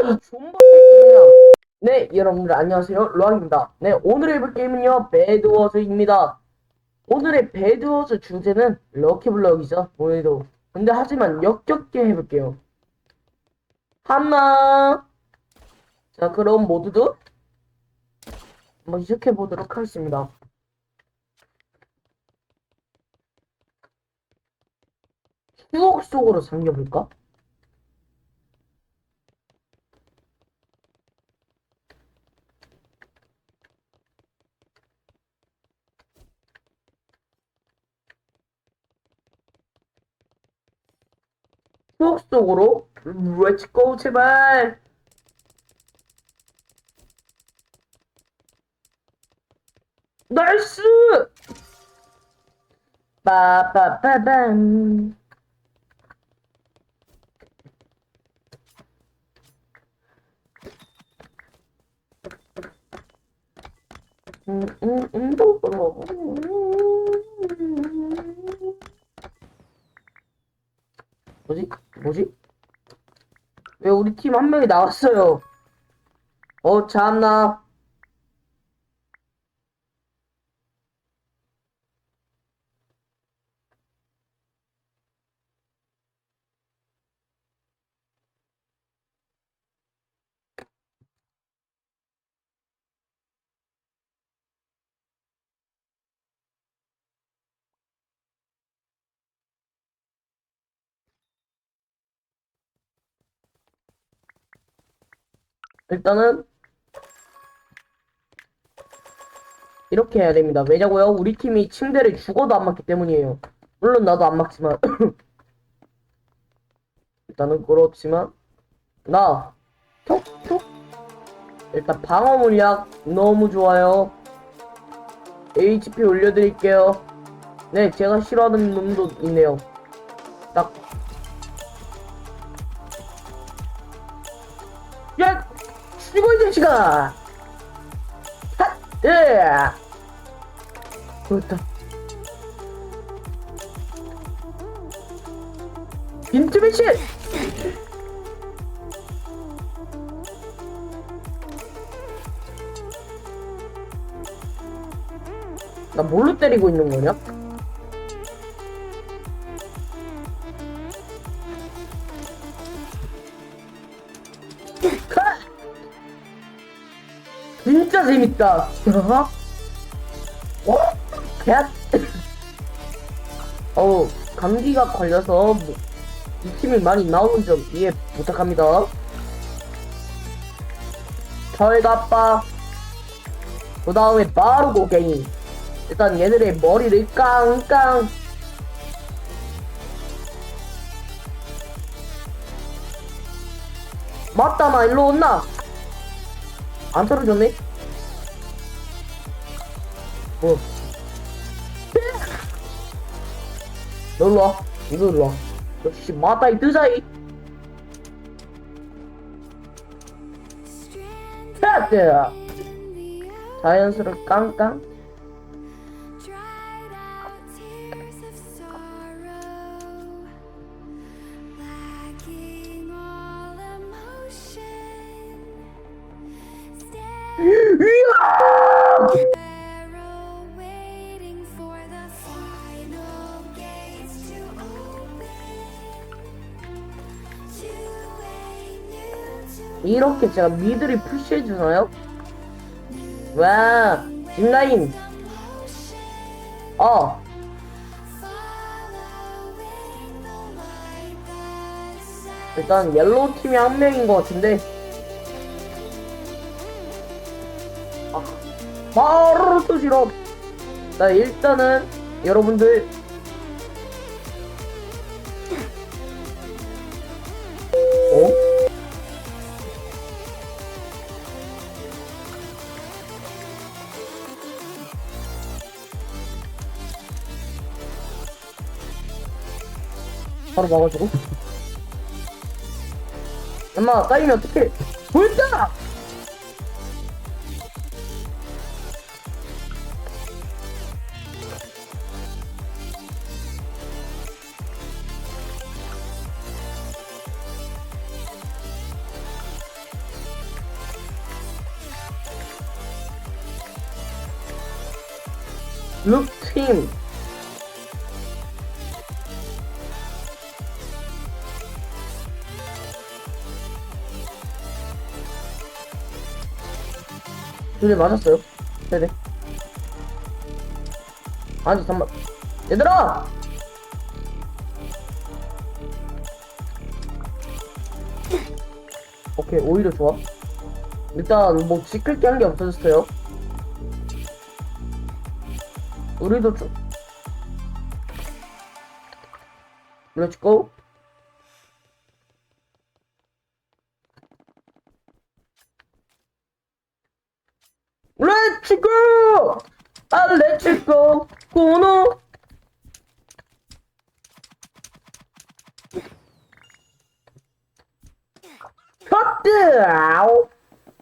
이 존버 새끼야. 네 여러분들 안녕하세요 로아입니다. 네 오늘 해볼 게임은요 배드워즈입니다. 오늘의 배드워즈 주제는 럭키블럭이죠 오늘도. 근데 하지만 역겹게 해볼게요. 하나. 자 그럼 모두도 한번 시작해 보도록 하겠습니다. 추억 속으로 잠겨볼까? 속으로 렛츠고 제발. 나이스! 빠빠빠밤 뭐지? 뭐지? 왜 우리 팀 한 명이 나왔어요? 어, 참나. 일단은 이렇게 해야 됩니다. 왜냐고요? 우리 팀이 침대를 죽어도 안 맞기 때문이에요. 물론 나도 안 맞지만 일단은 그렇지만 나 톡톡 일단 방어 물약 너무 좋아요. HP 올려드릴게요. 네, 제가 싫어하는 놈도 있네요. 자식아! 핫! 예! 나 뭘로 때리고 있는 거냐? 하! 진짜 재밌다. 어? 캣? 어우, 감기가 걸려서 뭐, 이 팀이 많이 나오는 점 이해 부탁합니다. 철갑바. 그 다음에 바로 고갱이. 일단 얘들의 머리를 깡깡. 맞다, 나 일로 온나? 안 떨어졌네? 뭐? 와. 이거 와. 역시 맞다, 이 뜨자이. 자연스럽게 깡깡. 이렇게 제가 미드를 푸시해주나요? 와, 짚라인. 어. 일단 옐로우 팀이 한 명인 것 같은데. 아, 바로 또 싫어. 자, 일단은 여러분들. 바로 막아주고. 엄마 딸리면 어떻게 보였다! 룩팀 둘이 맞았어요? 네네 아니 잠만 얘들아! 오케이 오히려 좋아 일단 뭐 지킬 게한 게 없어졌어요 우리도 좀 Let's go Let's go! 아, Let's go! 고노! 아우!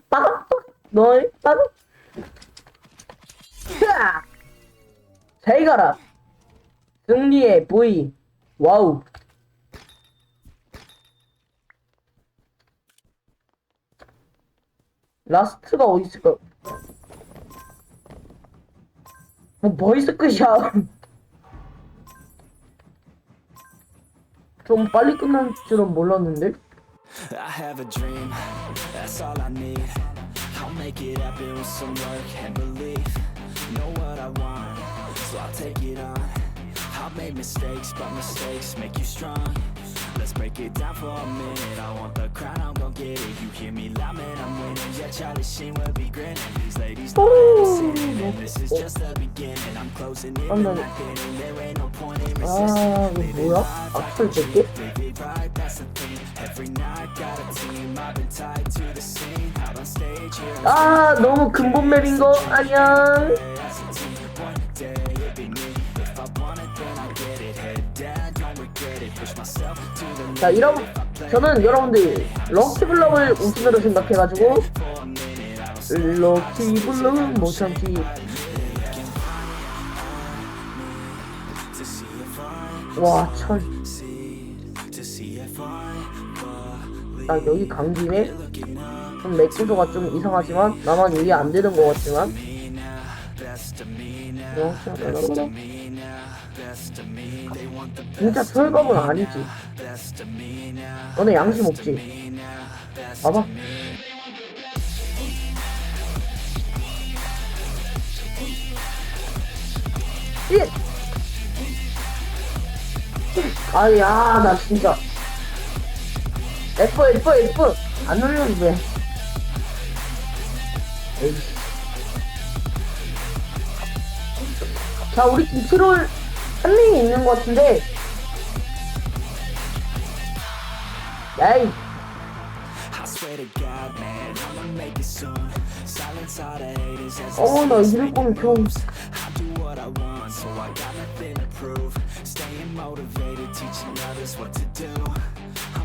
빠갑! 너희 빠갑! 자! 잘 가라! 승리의 V! 와우! 라스트가 어디 있을까? 뭐 보이스 끝이야. 좀 빨리 끝날 줄은 몰랐는데. I have a dream, that's all I need. I'll make it happen with some work and belief. Know what I want, so I'll take it on. I've made mistakes, but mistakes make you strong. Let's break it down for a minute. I want the crown, I'm gon' get it. You hear me loud, man, I'm winning. Yeah, Charlie Sheen will be grinning. These ladies And this is just the beginning. I'm closing in, not getting There. Ain't no point in resisting. Living life 아, 너무 근본 맵인 거 아니야. 자, 이런 저는 여러분들 럭키블럭을 우승으로 생각해가지고 럭키블럭은 못 참지. to see if I 와, 철. 나 여기 간 김에 좀 맥구도가 좀 이상하지만 나만 이해 안 되는 것 같지만. 어, 진짜 철검은 아니지. 너네 양심 없지? 봐봐. 아야 나 진짜 F F F 안 에이씨. 자 우리 팀 트롤 한 명이 있는 것 같은데 야이 어나 see 이럴 거면 좀 so I got nothing to prove. Staying motivated, teaching others what to do.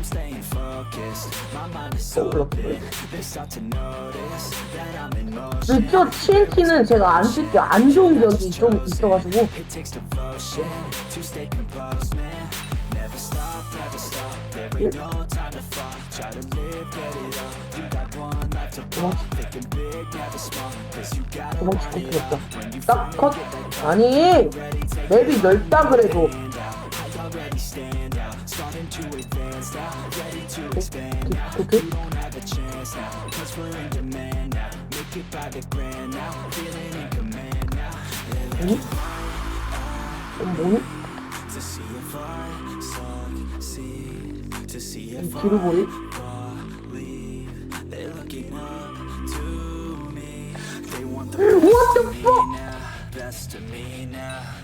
I'm staying focused, my mind is open. They start to notice that I'm in motion. 그쪽 TNT는 제가 안 쓸게 안 좋은 적이 좀 있어가지고 It takes devotion to stay composed, man. Never stop, never stop. There ain't no time to fall. Try to live, get it up. You got one life to blow. Thinking big, never small. Cause you 필요 it. 없다 When you 딱컷 아니 맵이 넓다 그래도 already stand out. starting to advance now, ready to oh, expand now. We don't have a chance now, cause we're in demand now. Make it by the grand now, feeling in command now. Mm-hmm. Mm-hmm. To see if I succeed, to see if I believe. They're looking up to me. They want the best what the fuck? Best of me now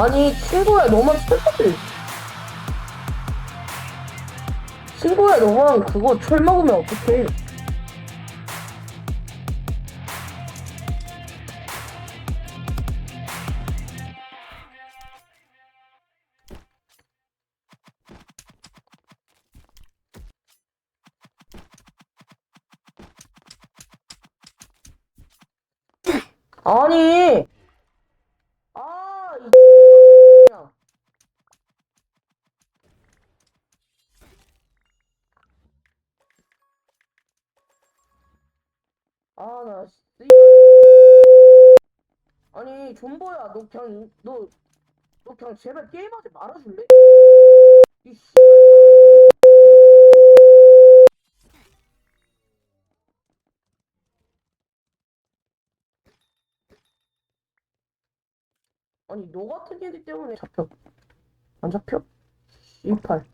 아니 친구야. 너만 철먹을 친구야. 너만 그거 철 먹으면 어떡해. 아니 아니, 존버야, 너 그냥, 너, 너 그냥 제발 게임하지 말아줄래? 이 씨. 아니, 너 같은 애들 때문에 잡혀. 안 잡혀? 이팔.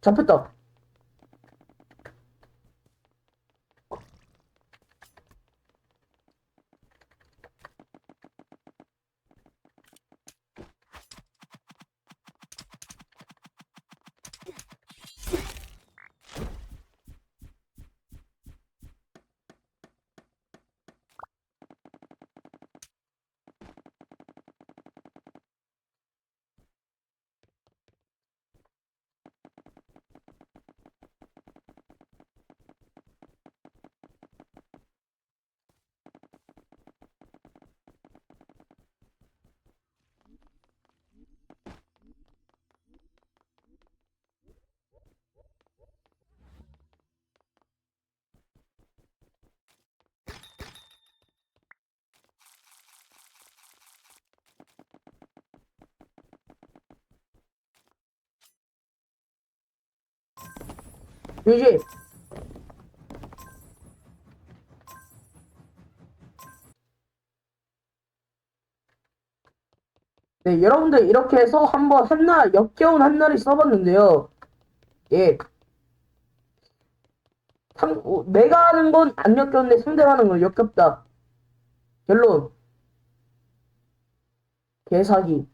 잡혔다. 유지. 네, 여러분들 이렇게 해서 한번 한날 역겨운 한날을 써봤는데요. 예. 상, 어, 내가 하는 건 안 역겹는데 상대가 하는 건 역겹다. 결론. 개사기.